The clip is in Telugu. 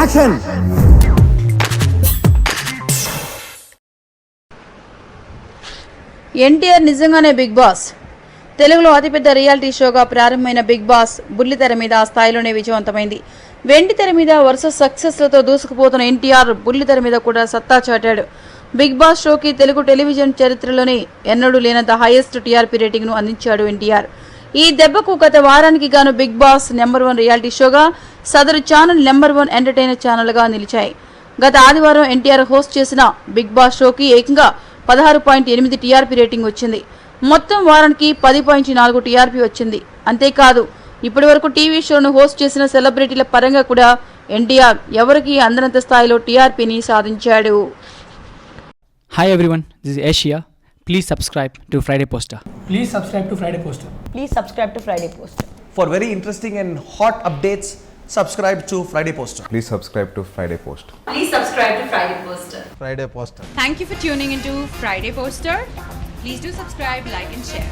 యాక్షన్ ఎన్టీఆర్ నిజంగానే బిగ్ బాస్. తెలుగులో అతిపెద్ద రియాలిటీ షోగా ప్రారంభమైన బిగ్ బాస్ బుల్లితెర మీద ఆ స్థాయిలోనే విజయవంతమైంది. వెండితెర మీద వరుస సక్సెస్లతో దూసుకుపోతున్న ఎన్టీఆర్ బుల్లితెర మీద కూడా సత్తా చాటాడు. బిగ్ బాస్ షోకి తెలుగు టెలివిజన్ చరిత్రలోనే ఎన్నడూ లేనంత హైయెస్ట్ టీఆర్పీ రేటింగ్ను అందించాడు ఎన్టీఆర్. ఈ దెబ్బకు గత వారానికి గాను Bigg Boss number one reality షోగా సదరు ఛానల్ నెంబర్ వన్ ఎంటర్టైనర్ ఛానల్గా నిలిచాయి. గత ఆదివారం ఎన్టీఆర్ హోస్ట్ చేసిన బిగ్ బాస్ షోకి ఏకంగా పదహారు పాయింట్ ఎనిమిది టీఆర్పీ రేటింగ్ వచ్చింది. మొత్తం వారానికి పది పాయింట్ నాలుగు టీఆర్పీ వచ్చింది. అంతేకాదు ఇప్పటి వరకు టీవీ షోను హోస్ట్ చేసిన సెలబ్రిటీల పరంగా కూడా ఎన్టీఆర్ ఎవరికి అందనంత స్థాయిలో టీఆర్పీని సాధించాడు. Hi everyone this Asia Please subscribe to Friday Poster. Please subscribe to Friday Poster. Please subscribe to Friday Poster. For very interesting and hot updates, subscribe to Friday Poster. Please subscribe to Friday Post. Please subscribe to Friday Poster. Friday Poster. Thank you for tuning into Friday Poster. Please do subscribe, like, and share.